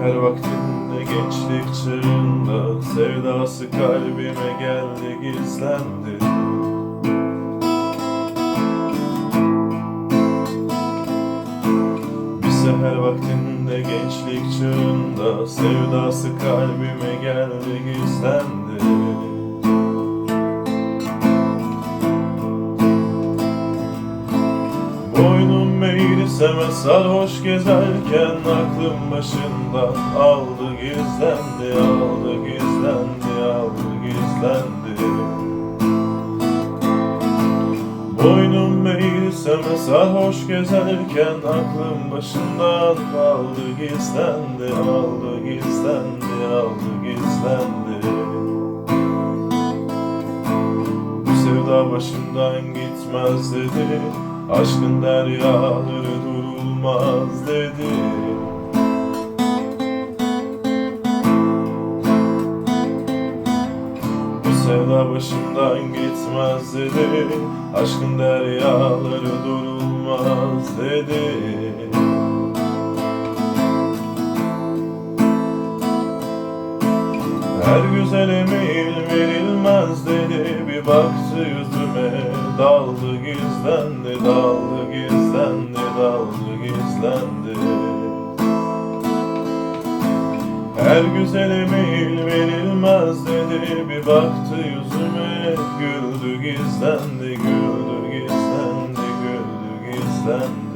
seher vaktinde gençlik çağında Sevdası kalbime geldi gizlendi. Bir seher vaktinde gençlik çağında Sevdası kalbime geldi gizlendi Boynum meyliseme sarhoş gezerken Aklım başından aldı gizlendi Aldı gizlendi, aldı gizlendi. Boynum meyliseme sarhoş gezerken Aklım başından aldı gizlendi Aldı gizlendi, aldı gizlendi. Bu sevda başımdan gitmez dedi Aşkın deryaları durulmaz dedi. Bu sevda başımdan gitmez dedi. Aşkın deryaları durulmaz dedi Her güzel emeğil verilmez dedi. Bir baktı yüzüme Daldı gizlendi, daldı gizlendi, daldı gizlendi. Her güzel emeğil verilmez dedi. Bir baktı yüzüme Güldü gizlendi, güldü gizlendi, güldü gizlendi.